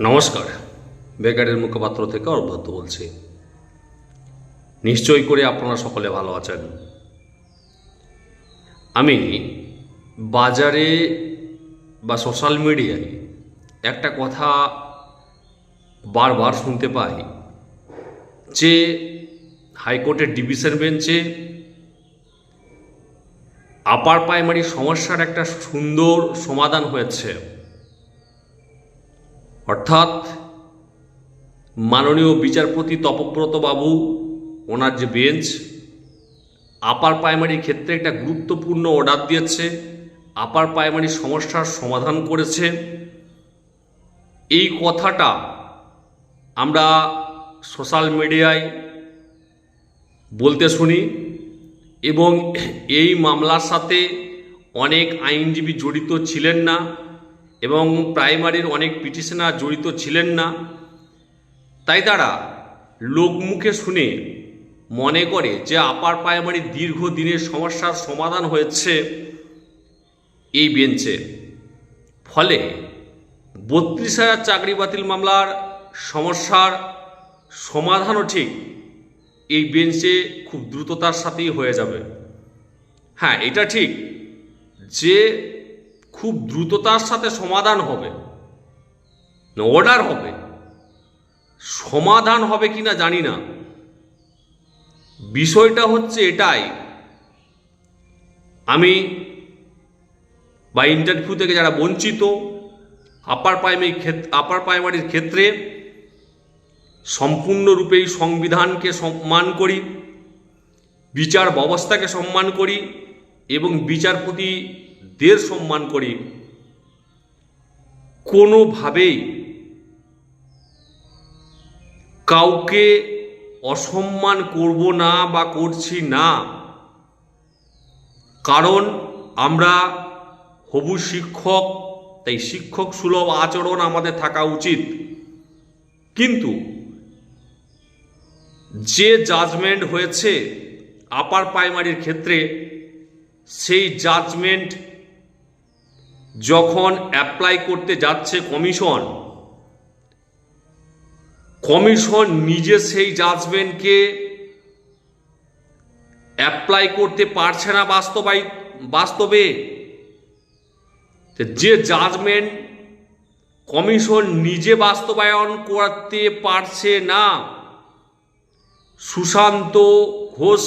নমস্কার। বেকারের মুখপাত্র থেকে অর্ভদ্র বলছি। নিশ্চয় করে আপনারা সকলে ভালো আছেন। আমি বাজারে বা সোশ্যাল মিডিয়ায় একটা কথা বারবার শুনতে পাই যে হাইকোর্টের ডিভিশন বেঞ্চে আপার প্রাইমারি সমস্যার একটা সুন্দর সমাধান হয়েছে। অর্থাৎ মাননীয় বিচারপতি তপব্রত বাবু, ওনার যে বেঞ্চ, আপার প্রাইমারি ক্ষেত্রে একটা গুরুত্বপূর্ণ অর্ডার দিয়েছে, আপার প্রাইমারি সমস্যার সমাধান করেছে। এই কথাটা আমরা সোশ্যাল মিডিয়ায় বলতে শুনি এবং এই মামলার সাথে অনেক আইনজীবী জড়িত ছিলেন না। এবং প্রাইমারির অনেক পিটিশনার জড়িত ছিলেন না। তাই তারা লোকমুখে শুনে মনে করে যে আপার প্রাইমারির দীর্ঘদিনের সমস্যার সমাধান হয়েছে এই বেঞ্চে। ফলে বত্রিশ হাজার চাকরি বাতিল মামলার সমস্যার সমাধানও ঠিক এই বেঞ্চে খুব দ্রুততার সাথেই হয়ে যাবে। হ্যাঁ এটা ঠিক যে খুব দ্রুততার সাথে সমাধান হবে। অর্ডার হবে। সমাধান হবে কিনা জানি না। বিষয়টা হচ্ছে এটাই। আমি বা ইন্টারভিউ থেকে যারা বঞ্চিত আপার প্রাইমারি ক্ষেত্রে আপার প্রাইমারির ক্ষেত্রে সম্পূর্ণরূপেই সংবিধানকে সম্মান করি, বিচার ব্যবস্থাকে সম্মান করি এবং বিচারপতিদের সম্মান করি। কোনোভাবেই কাউকে অসম্মান করব না বা করছি না। কারণ আমরা হবু শিক্ষক, তাই শিক্ষক সুলভ আচরণ আমাদের থাকা উচিত। কিন্তু যে জাজমেন্ট হয়েছে আপার প্রাইমারির ক্ষেত্রে, সেই জাজমেন্ট যখন অ্যাপ্লাই করতে যাচ্ছে কমিশন কমিশন নিজে সেই জাজমেন্টকে অ্যাপ্লাই করতে পারছে না বাস্তবাই, বাস্তবে। যে জাজমেন্ট কমিশন নিজে বাস্তবায়ন করতে পারছে না, সুশান্ত ঘোষ,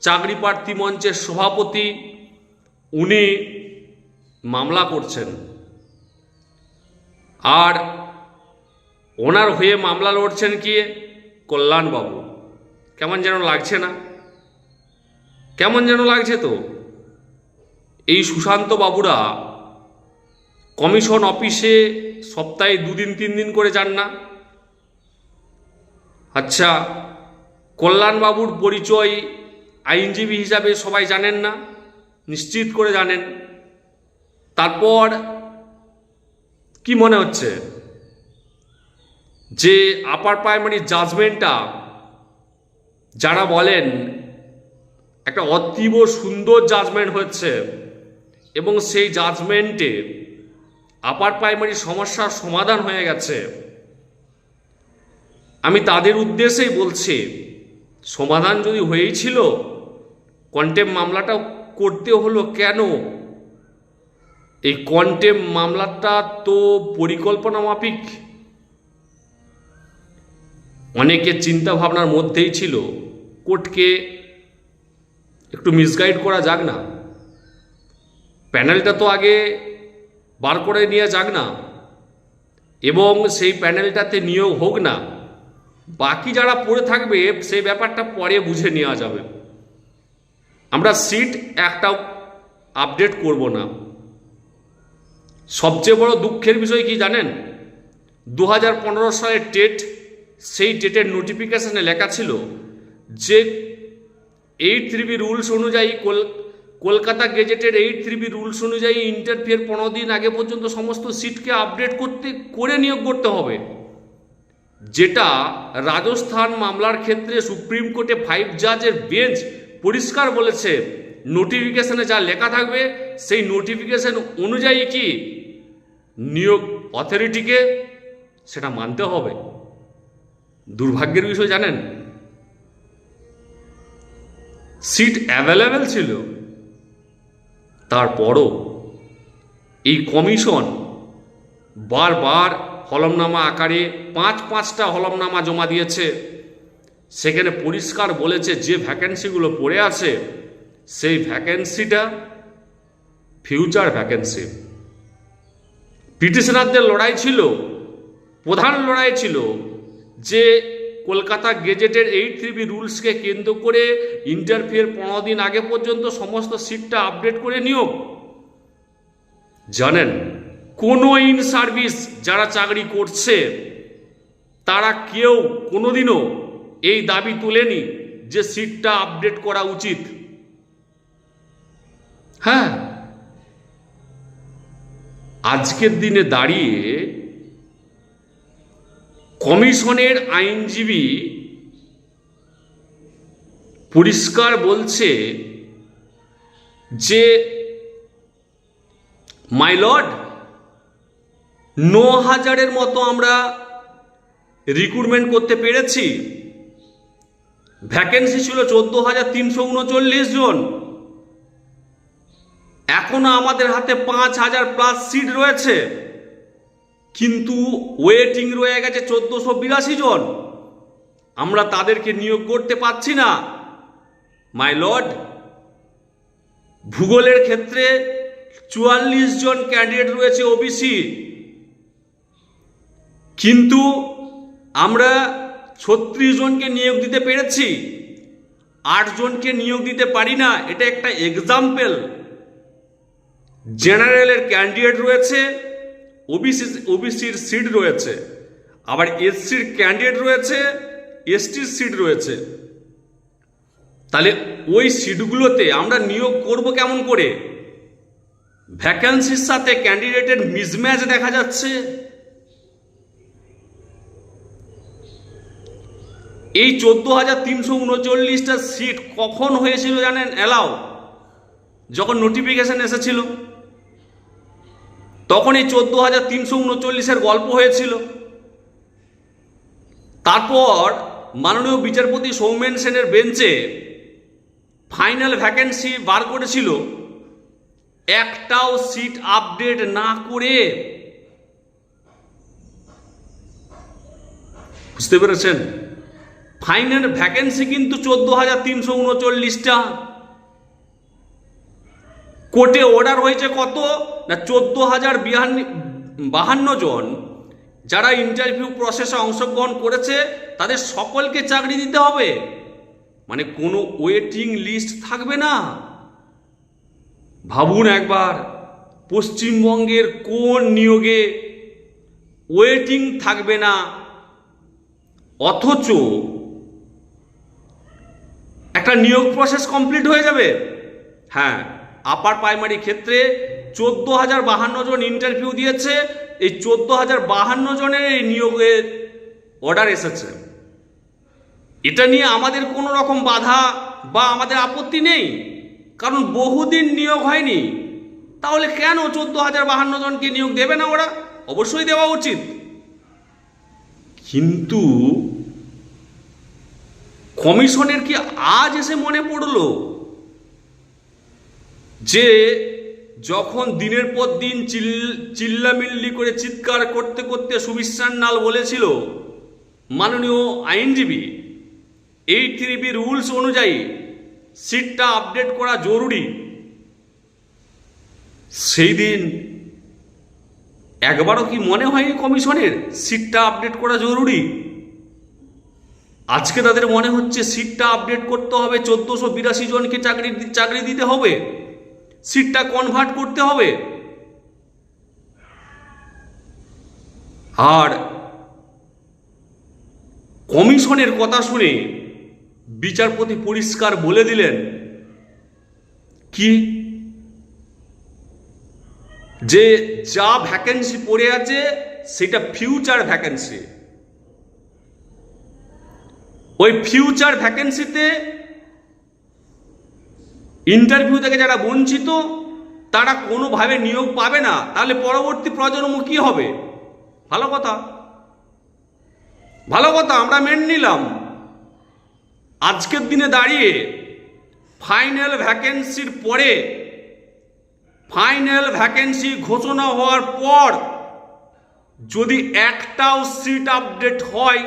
চাকরি প্রার্থী মঞ্চের সভাপতি, উনি মামলা করছেন। আর ওনার হয়ে মামলা লড়ছেন কি? কল্যাণবাবু। কেমন যেন লাগছে না। কেমন যেন লাগছে তো। এই সুশান্ত বাবুরা কমিশন অফিসে সপ্তাহে দুদিন তিন দিন করে যান না? আচ্ছা কল্যাণবাবুর পরিচয় আইনজীবী হিসাবে সবাই জানেন না? নিশ্চিত করে জানেন। তারপর কি মনে হচ্ছে? যে আপার প্রাইমারি জাজমেন্টটা যারা বলেন, একটা অতীব সুন্দর জাজমেন্ট হচ্ছে এবং সেই জাজমেন্টে আপার প্রাইমারি সমস্যার সমাধান হয়ে গেছে। আমি তাদের উদ্দেশ্যেই বলছি, সমাধান যদি হয়েই ছিল কন্টেম মামলাটা করতে হলো কেন? এই কন্টেম মামলাটা তো পরিকল্পনা মাফিক অনেকের চিন্তা ভাবনার মধ্যেই ছিল, কোর্টকে একটু মিসগাইড করা যাক না। প্যানেলটা তো আগে বার করে নিয়ে যাক না। এবং সেই প্যানেলটাতে নিয়োগ হোক না, বাকি যারা পড়ে থাকবে সেই ব্যাপারটা পরে বুঝে নেওয়া যাবে। আমরা সিট একটাও আপডেট করব না। সবচেয়ে বড় দুঃখের বিষয় কি জানেন? দু হাজার পনেরো সালের টেট সেই টেটের নোটিফিকেশনে লেখা ছিল যে এইট থ্রিবি রুলস অনুযায়ী কল, কলকাতা গেজেটের এইট থ্রিবি রুলস অনুযায়ী ইন্টারফিয়ার পনেরো দিন আগে পর্যন্ত সমস্ত সিটকে আপডেট করতে, করে নিয়োগ করতে হবে। যেটা রাজস্থান মামলার ক্ষেত্রে সুপ্রিম কোর্টে ফাইভ জাজের বেঞ্চ পরিষ্কার বলেছে। নোটিফিকেশানে যা লেখা থাকবে, সেই নোটিফিকেশান অনুযায়ী কি নিয়োগ অথরিটিকে সেটা মানতে হবে। দুর্ভাগ্যের বিষয় জানেন? সিট অ্যাভেলেবেল ছিল। তারপরও এই কমিশন বারবার হলমনামা আকারে পাঁচ পাঁচটা হলমনামা জমা দিয়েছে। সেখানে পরিষ্কার বলেছে যে ভ্যাকেন্সিগুলো পড়ে আছে, সেই ভ্যাকেন্সিটা ফিউচার ভ্যাকেন্সি পিটিশনারদের লড়াই ছিল, প্রধান লড়াই ছিল যে কলকাতা গেজেটের এইট থ্রিবি রুলসকে কেন্দ্র করে ইন্টারভিউয়ের পনেরো দিন আগে পর্যন্ত সমস্ত সিটটা আপডেট করে নিয়োগ। জানেন, কোনো ইন সার্ভিস যারা চাকরি করছে, তারা কেউ কোনোদিনও এই দাবি তোলেনি যে সিটটা আপডেট করা উচিত। হ্যাঁ আজকের দিনে দাঁড়িয়ে কমিশনের আইনজীবী পরিষ্কার বলছে যে, মাই লর্ড ন হাজারের মতো আমরা রিক্রুটমেন্ট করতে পেরেছি। ভ্যাকেন্সি ছিল চোদ্দ হাজার তিনশো উনচল্লিশ জন। এখনও আমাদের হাতে পাঁচ হাজার প্লাস সিট রয়েছে। কিন্তু ওয়েটিং রয়ে গেছে চোদ্দশো বিরাশি জন। আমরা তাদেরকে নিয়োগ করতে পারছি না। মাই লর্ড ভূগোলের ক্ষেত্রে চুয়াল্লিশ জন ক্যান্ডিডেট রয়েছে ওবিসি কিন্তু আমরা ছত্রিশ জনকে নিয়োগ দিতে পেরেছি। আট জনকে নিয়োগ দিতে পারি না। এটা একটা এক্সাম্পল জেনারেলের ক্যান্ডিডেট রয়েছে, ওবিসি, ওবিসির সিট রয়েছে, আবার এসসির ক্যান্ডিডেট রয়েছে, এসটির সিট রয়েছে। তাহলে ওই সিটগুলোতে আমরা নিয়োগ করব কেমন করে? ভ্যাকেন্সির সাথে ক্যান্ডিডেটের মিসম্যাচ দেখা যাচ্ছে। এই চোদ্দ হাজার তিনশো উনচল্লিশটা সিট কখন হয়েছিল জানেন? অ্যালাউ যখন নোটিফিকেশন এসেছিল। তখন এই চোদ্দ হাজার তিনশো উনচল্লিশের গল্প হয়েছিল। তারপর মাননীয় বিচারপতি সৌমেন সেনের বেঞ্চে ফাইনাল ভ্যাকেন্সি বার করেছিল। একটাও সিট আপডেট না করে। বুঝতে পেরেছেন? ফাইনাল ভ্যাকেন্সি কিন্তু চোদ্দ হাজার তিনশো উনচল্লিশটা। কোর্টে অর্ডার হয়েছে কত? না, চোদ্দ হাজার বাহান্ন জন যারা ইন্টারভিউ প্রসেসে অংশগ্রহণ করেছে, তাদের সকলকে চাকরি দিতে হবে। মানে কোনো ওয়েটিং লিস্ট থাকবে না। ভাবুন একবার, পশ্চিমবঙ্গের কোন নিয়োগে ওয়েটিং থাকবে না? অথচ একটা নিয়োগ প্রসেস কমপ্লিট হয়ে যাবে। হ্যাঁ আপার প্রাইমারি ক্ষেত্রে চোদ্দ হাজার বাহান্ন জন ইন্টারভিউ দিয়েছে। এই চোদ্দ হাজার বাহান্ন জনের এই নিয়োগের অর্ডার এসেছে। এটা নিয়ে আমাদের কোনো রকম বাধা বা আমাদের আপত্তি নেই। কারণ বহুদিন নিয়োগ হয়নি। তাহলে কেন চোদ্দ হাজার বাহান্ন জনকে নিয়োগ দেবে না ওরা? অবশ্যই দেওয়া উচিত। কিন্তু কমিশনের কি আজ এসে মনে পড়ল? যে যখন দিনের পর দিন চিল, চিল্লামিল্লি করে চিৎকার করতে করতে সুবিশ্রান নাল বলেছিল, মাননীয় আইনজীবী, এই থ্রিবি রুলস অনুযায়ী সিটটা আপডেট করা জরুরি। সেই দিন একবারও কি মনে হয়নি কমিশনের সিটটা আপডেট করা জরুরি? আজকে তাদের মনে হচ্ছে সিটটা আপডেট করতে হবে চোদ্দশো বিরাশি জনকে চাকরি চাকরি দিতে হবে। সিটটা কনভার্ট করতে হবে। আর কমিশনের কথা শুনে বিচারপতি পরিষ্কার বলে দিলেন, কি? যে যা ভ্যাকেন্সি পড়ে আছে, সেটা ফিউচার ভ্যাকেন্সি ওই ফিউচার ভ্যাকেন্সিতে ইন্টারভিউ থেকে যারা বঞ্চিত, তারা কোনোভাবে নিয়োগ পাবে না। তাহলে পরবর্তী প্রজন্ম কি হবে? ভালো কথা। ভালো কথা, আমরা মেনে নিলাম। আজকের দিনে দাঁড়িয়ে ফাইনাল ভ্যাকেন্সির পরে ফাইনাল ভ্যাকেন্সি ঘোষণা হওয়ার পর, যদি একটাও সিট আপডেট হয়,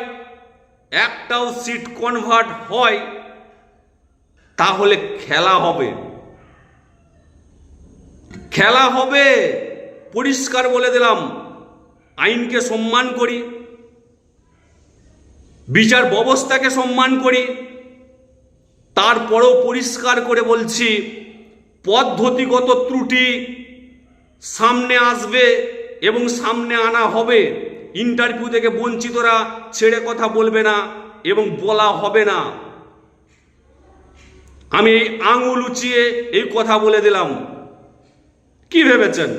একটাও সিট কনভার্ট হয় তাহলে খেলা হবে। খেলা হবে, পরিষ্কার বলে দিলাম। আইনকে সম্মান করি। বিচার ব্যবস্থাকে সম্মান করি। তারপরেও পরিষ্কার করে বলছি, পদ্ধতিগত ত্রুটি সামনে আসবে এবং সামনে আনা হবে। ইন্টারভিউ থেকে বঞ্চিতরা ছেড়ে কথা বলবে না এবং বলা হবে না। আমি এই আঙুল উঁচিয়ে এই কথা বলে দিলাম। কি ভেবেছেন?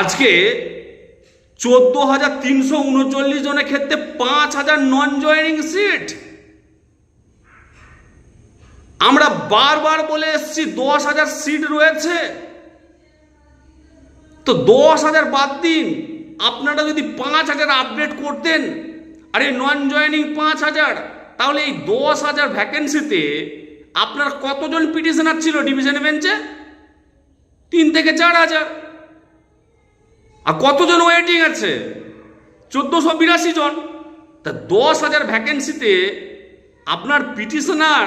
আজকে চোদ্দ হাজার তিনশো উনচল্লিশ জনের ক্ষেত্রে পাঁচ হাজার নন জয়নিং সিট আমরা বারবার বলে এসছি, দশ হাজার সিট রয়েছে। তো দশ হাজার বাদ দিন। আপনারা যদি পাঁচ হাজার আপডেট করতেন, আর নন জয়নিং পাঁচ হাজার। তাহলে এই দশ হাজার ভ্যাকেন্সিতে আপনার কতজন পিটিশনার ছিল ডিভিশন বেঞ্চে তিন থেকে চার হাজার। আর কতজন ওয়েটিং আছে? চোদ্দোশো বিরাশি জন। তা দশ হাজার ভ্যাকেন্সিতে আপনার পিটিশনার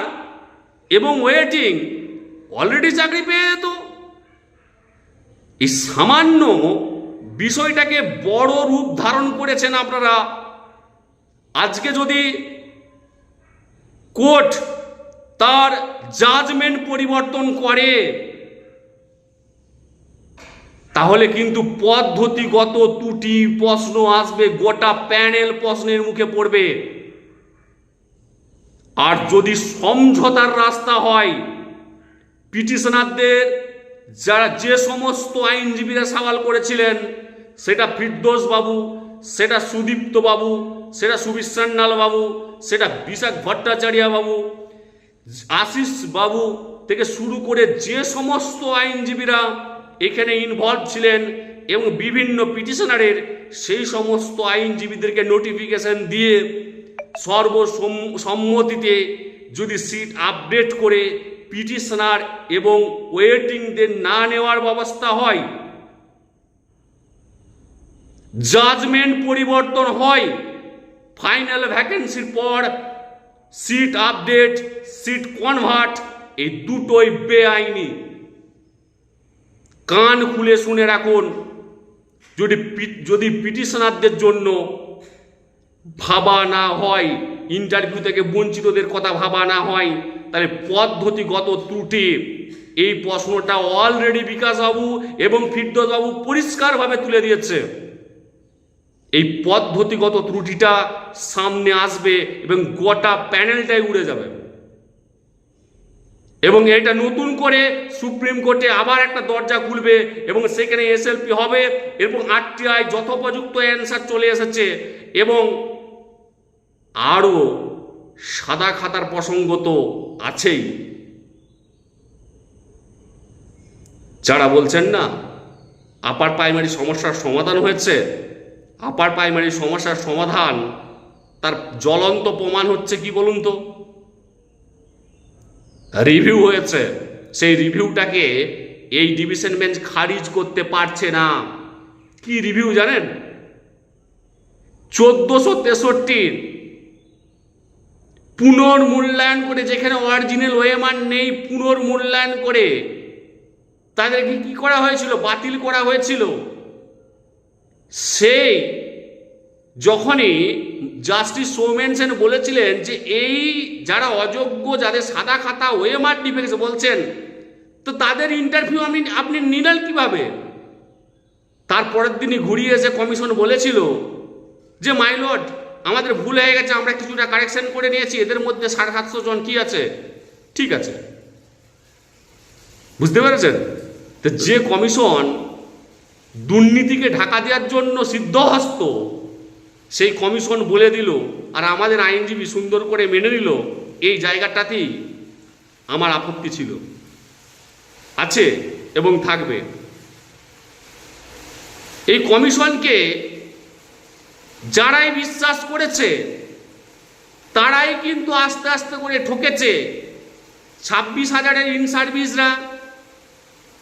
এবং ওয়েটিং অলরেডি চাকরি পেয়ে যেত। এই সামান্য বিষয়টাকে বড় রূপ ধারণ করেছেন আপনারা। আজকে যদি কোর্ট তার জাজমেন্ট পরিবর্তন করে। তাহলে কিন্তু পদ্ধতিগত ত্রুটি, প্রশ্ন আসবে, গোটা প্যানেল প্রশ্নের মুখে পড়বে। আর যদি সমঝোতার রাস্তা হয়, পিটিশনারদের যারা যে সমস্ত আইনজীবীরা সওয়াল করেছিলেন, সেটা ফিরদোস বাবু সেটা সুদীপ্ত বাবু সেটা সুবিশ্রান্নাল বাবু, সেটা বিশাখ ভট্টাচার্য বাবু, আশিস বাবু থেকে শুরু করে যে সমস্ত আইনজীবীরা এখানে ইনভলভ ছিলেন এবং বিভিন্ন পিটিশনারের সেই সমস্ত আইনজীবীদেরকে নোটিফিকেশন দিয়ে সর্বসম্মতিতে যদি সিট আপডেট করে পিটিশনার এবং ওয়েটিংদের না নেওয়ার ব্যবস্থা হয় জাজমেন্ট পরিবর্তন হয় ফাইনাল ভ্যাকেন্সির পর সিট আপডেট সিট কনভার্ট এই দুটোই বেআইনি। কান খুলে শুনে রাখুন, যদি যদি পিটিশনারদের জন্য ভাবা না হয় ইন্টারভিউ থেকে বঞ্চিতদের কথা ভাবা না হয়, তাহলে পদ্ধতিগত ত্রুটি। এই প্রশ্নটা অলরেডি বিকাশবাবু এবং ফিরদোসবাবু পরিষ্কারভাবে তুলে দিয়েছে। এই পদ্ধতিগত ত্রুটিটা সামনে আসবে এবং গোটা প্যানেলটাই উড়ে যাবে। এবং এটা নতুন করে সুপ্রিম কোর্টে আবার একটা দরজা খুলবে এবং সেখানে এসএলপি হবে এবং আরটিআই যথোপযুক্ত অ্যান্সার চলে এসেছে এবং আরও সাদা খাতার প্রসঙ্গ তো আছেই। যারা বলছেন না আপার প্রাইমারি সমস্যার সমাধান হয়েছে আপার প্রাইমারি সমস্যার সমাধান, তার জ্বলন্ত প্রমাণ হচ্ছে কি বলুন তো? রিভিউ হয়েছে। সেই রিভিউটাকে এই ডিভিশন বেঞ্চ খারিজ করতে পারছে না। কি রিভিউ জানেন? চোদ্দশো তেষট্টির পুনর্মূল্যায়ন করে যেখানে অরিজিনাল ওয়েমান নেই, পুনর্মূল্যায়ন করে তাদেরকে কি করা হয়েছিল? বাতিল করা হয়েছিল। সেই যখনই জাস্টিস সৌমেনসেন বলেছিলেন যে এই যারা অযোগ্য, যাদের সাদা খাতা, ওয়েমার ডিফেন্স বলছেন, তো তাদের ইন্টারভিউ আমি, আপনি নিলেন কীভাবে? তারপরের দিনই ঘুরিয়ে এসে কমিশন বলেছিল যে মাইলট আমাদের ভুল হয়ে গেছে, আমরা কিছুটা কারেকশন করে নিয়েছি, এদের মধ্যে সাড়ে সাতশো জন কি আছে? ঠিক আছে। বুঝতে পেরেছেন? তো যে কমিশন দুর্নীতিকে ঢাকা দেওয়ার জন্য সিদ্ধহস্ত। সেই কমিশন বলে দিল, আর আমাদের আইনজীবী সুন্দর করে মেনে নিল, এই জায়গাটাতেই আমার আপত্তি ছিল। আছে এবং থাকবে। এই কমিশনকে যারাই বিশ্বাস করেছে, তারাই কিন্তু আস্তে আস্তে করে ঠকেছে। ছাব্বিশ হাজারের ইন সার্ভিসরা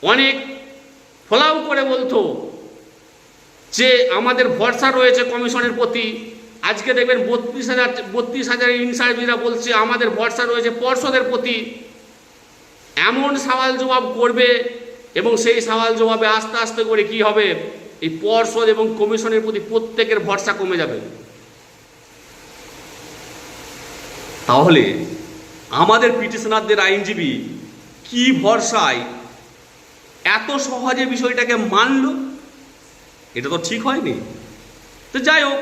অনেক ফলাও করে বলতো যে আমাদের ভরসা রয়েছে কমিশনের প্রতি। আজকে দেখবেন বত্রিশ হাজার বত্রিশ হাজার ইন সার্ভিসরা বলছে আমাদের ভরসা রয়েছে পর্ষদের প্রতি। এমন সওয়াল জবাব করবে এবং সেই সওয়াল জবাবে আস্তে আস্তে করে কি হবে? এই পর্ষদ এবং কমিশনের প্রতি প্রত্যেকের ভরসা কমে যাবে। তাহলে আমাদের পিটিশনারদের আইনজীবী কি ভরসায় এত সহজে বিষয়টাকে মানল, এটা তো ঠিক হয়নি। তো যাই হোক,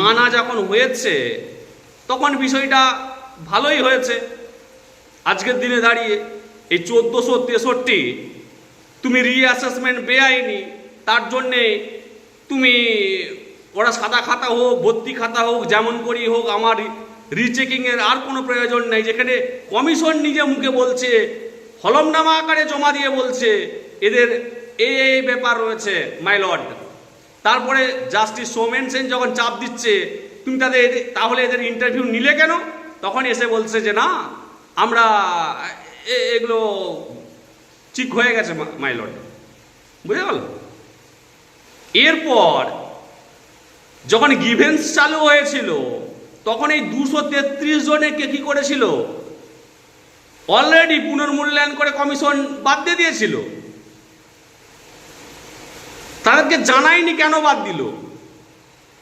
মানা যখন হয়েছে, তখন বিষয়টা ভালোই হয়েছে। আজকের দিনে দাঁড়িয়ে এই চোদ্দোশো তেষট্টি তুমি রিঅ্যাসেসমেন্ট বেআইনি, তার জন্যে তুমি ওরা সাদা খাতা হোক, ভর্তি খাতা হোক, যেমন করি হোক, আমার রিচেকিংয়ের আর কোনো প্রয়োজন নেই, যেখানে কমিশন নিজে মুখে বলছে হলমনামা আকারে জমা দিয়ে বলছে, এদের এই এই ব্যাপার রয়েছে, মাই লর্ড। তারপরে জাস্টিস সোমেন সেন যখন চাপ দিচ্ছে, তুমি তাদের তাহলে এদের ইন্টারভিউ নিলে কেন? তখন এসে বলছে যে, না, আমরা এগুলো ঠিক হয়ে গেছে মাই লর্ড। বুঝে গেল? এরপর যখন গিভেন্স চালু হয়েছিল, তখন এই দুশো তেত্রিশ জনে কে কি করেছিল? অলরেডি পুনর্মূল্যায়ন করে কমিশন বাদ দিয়ে দিয়েছিল। তাদেরকে জানায়নি কেন বাদ দিল?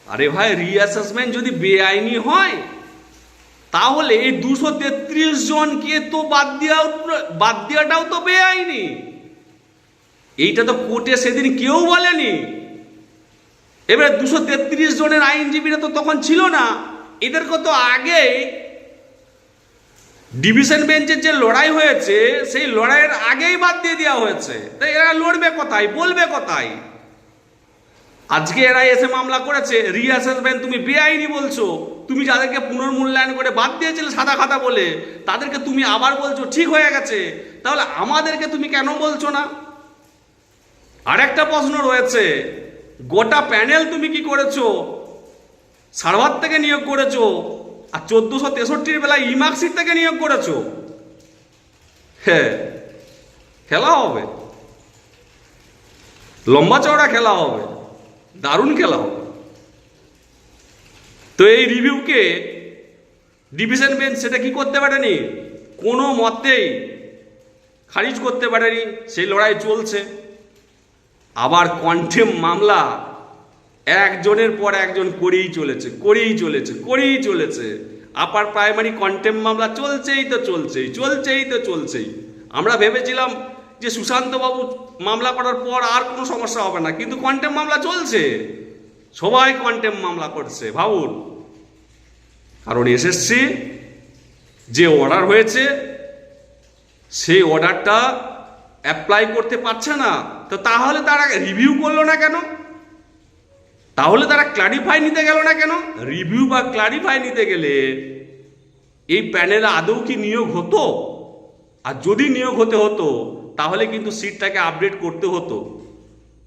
আরে ভাই রিঅ্যাসেসমেন্ট যদি বেআইনি হয়, তাহলে এই দুশো তেত্রিশ জনকে তো বাদ দেওয়া বাদ দেওয়াটাও তো বেআইনি। এইটা তো কোর্টে সেদিন কেউ বলেনি। এবারে দুশো তেত্রিশ জনের আইনজীবীরা তো তখন ছিল না। এদেরকে তো আগেই ডিভিশন বেঞ্চের যে লড়াই হয়েছে, সেই লড়াইয়ের আগেই বাদ দিয়ে দেওয়া হয়েছে। তাই এরা লড়বে কোথায়? বলবে কোথায়? আজকে এরা এসে মামলা করেছে। রিঅ্যাসেসমেন্ট তুমি বেআইনি বলছো। তুমি যাদেরকে পুনর্মূল্যায়ন করে বাদ দিয়েছিলে সাদা খাতা বলে, তাদেরকে তুমি আবার বলছো, ঠিক হয়ে গেছে। তাহলে আমাদেরকে তুমি কেন বলছো না? আরেকটা প্রশ্ন রয়েছে। গোটা প্যানেল তুমি কি করেছ? সার্ভার থেকে নিয়োগ করেছ? আর চোদ্দশো তেষট্টির বেলায় ইমার্কশিট থেকে নিয়োগ করেছ? হ্যাঁ খেলা হবে। লম্বা চওড়া খেলা হবে, দারুণ খেলা হবে। তো এই রিভিউকে ডিভিশন বেঞ্চ সেটা কি করতে পারেনি? কোনো মতেই খারিজ করতে পারেনি। সেই লড়াই চলছে। আবার কণ্ঠেম মামলা একজনের পর একজন করেই চলেছে করেই চলেছে করেই চলেছে। আপার প্রাইমারি কন্টেম মামলা চলছেই তো চলছেই চলছেই তো চলছেই। আমরা ভেবেছিলাম যে সুশান্তবাবু মামলা করার পর আর কোনো সমস্যা হবে না, কিন্তু কন্টেম মামলা চলছে। সবাই কন্টেম মামলা করছে, ভাবুন। কারণ এসএসসি যে অর্ডার হয়েছে, সেই অর্ডারটা অ্যাপ্লাই করতে পারছে না। তো তাহলে তারা রিভিউ করল না কেন? তাহলে তারা ক্লারিফাই নিতে গেল না কেন? রিভিউ বা ক্লারিফাই নিতে গেলে এই প্যানেলে আদৌ কি নিয়োগ হতো? আর যদি নিয়োগ হতে হতো, তাহলে কিন্তু সিটটাকে আপডেট করতে হতো।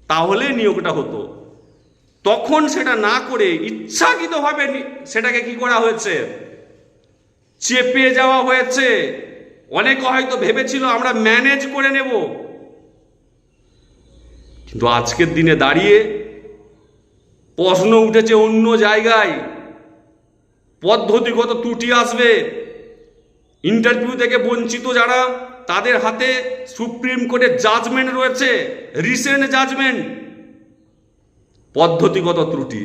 তাহলে নিয়োগটা হতো। তখন সেটা না করে ইচ্ছাকৃতভাবে সেটাকে কি করা হয়েছে? চেপে যাওয়া হয়েছে। অনেকে হয়তো ভেবেছিল আমরা ম্যানেজ করে নেব। কিন্তু আজকের দিনে দাঁড়িয়ে প্রশ্ন উঠেছে অন্য জায়গায়। পদ্ধতিগত ত্রুটি আসবে। ইন্টারভিউ থেকে বঞ্চিত যারা, তাদের হাতে সুপ্রিম কোর্টের জাজমেন্ট রয়েছে রিসেন্ট জাজমেন্ট পদ্ধতিগত ত্রুটি।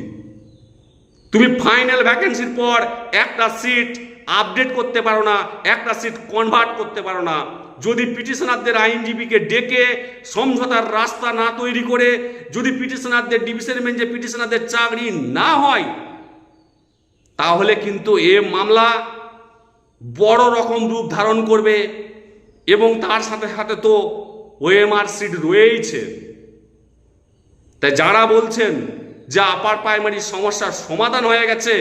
তুমি ফাইনাল ভ্যাকেন্সির পর একটা সিট আপডেট করতে পারো না, একটা সিট কনভার্ট করতে পারো না। যদি পিটিশনারদের আইনজীবীকে ডেকে সমঝোতার রাস্তা না তৈরি করে, যদি পিটিশনারদের ডিভিশন বেঞ্চে পিটিশনারদের চাকরি না হয়, তাহলে কিন্তু এ মামলা বড় রকম রূপ ধারণ করবে এবং তার সাথে সাথে তো ওএমআর সিট রয়েইছে। তাই যারা বলছেন যে আপার প্রাইমারি সমস্যার সমাধান হয়ে গেছে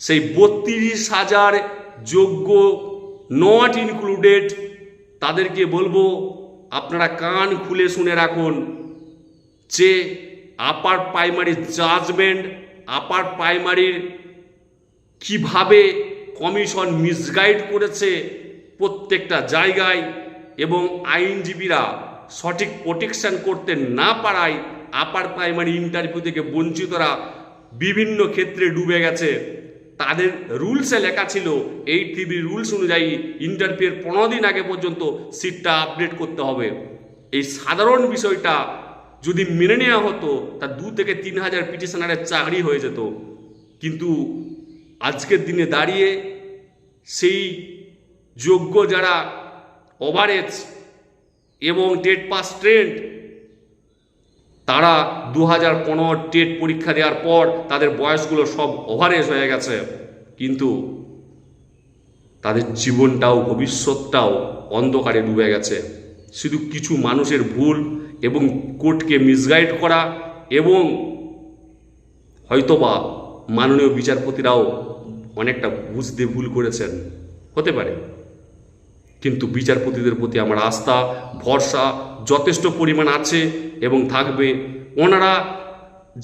সেই বত্রিশ হাজার যোগ্য নট ইনক্লুডেড তাদেরকে বলব, আপনারা কান খুলে শুনে রাখুন যে আপার প্রাইমারির জাজমেন্ট আপার প্রাইমারির কীভাবে কমিশন মিসগাইড করেছে প্রত্যেকটা জায়গায় এবং আইনজীবীরা সঠিক প্রোটেকশন করতে না পারায় আপার প্রাইমারি ইন্টারভিউ থেকে বঞ্চিতরা বিভিন্ন ক্ষেত্রে ডুবে গেছে। তাদের রুলসে লেখা ছিল এই টিভি রুলস অনুযায়ী ইন্টারভিউয়ের পনেরো দিন আগে পর্যন্ত সিটটা আপডেট করতে হবে। এই সাধারণ বিষয়টা যদি মেনে নেওয়া হতো, তা দু থেকে তিন হাজার পিটিশনারের চাকরি হয়ে যেত। কিন্তু আজকের দিনে দাঁড়িয়ে সেই যোগ্য যারা ওভারেজ এবং ডেট পাস ট্রেন্ড তারা দু হাজার পনেরো টেট পরীক্ষা দেওয়ার পর তাদের বয়সগুলো সব ওভারেজ হয়ে গেছে। কিন্তু তাদের জীবনটাও, ভবিষ্যৎটাও অন্ধকারে ডুবে গেছে। শুধু কিছু মানুষের ভুল এবং কোর্টকে মিসগাইড করা এবং হয়তোবা মাননীয় বিচারপতিরাও অনেকটা বুঝতে ভুল করেছেন। হতে পারে। কিন্তু বিচারপতিদের প্রতি আমার আস্থা, ভরসা যথেষ্ট পরিমাণ আছে এবং থাকবে। ওনারা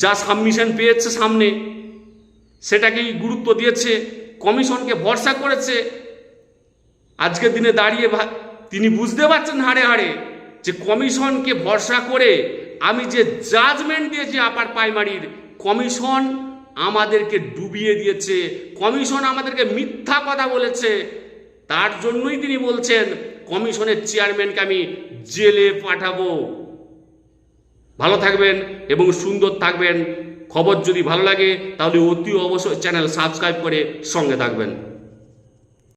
যা সাবমিশন পেয়েছে সামনে, সেটাকেই গুরুত্ব দিয়েছে, কমিশনকে ভরসা করেছে। আজকের দিনে দাঁড়িয়ে তিনি বুঝতে পারছেন হাড়ে হাড়ে যে কমিশনকে ভরসা করে আমি যে জাজমেন্ট দিয়েছি আপার প্রাইমারির কমিশন আমাদেরকে ডুবিয়ে দিয়েছে, কমিশন আমাদেরকে মিথ্যা কথা বলেছে। তার জন্যই তিনি বলছেন, কমিশনের চেয়ারম্যানকে আমি জেলে পাঠাবো। ভালো থাকবেন এবং সুন্দর থাকবেন। খবর যদি ভালো লাগে, তাহলে অতি অবশ্যই চ্যানেল সাবস্ক্রাইব করে সঙ্গে থাকবেন।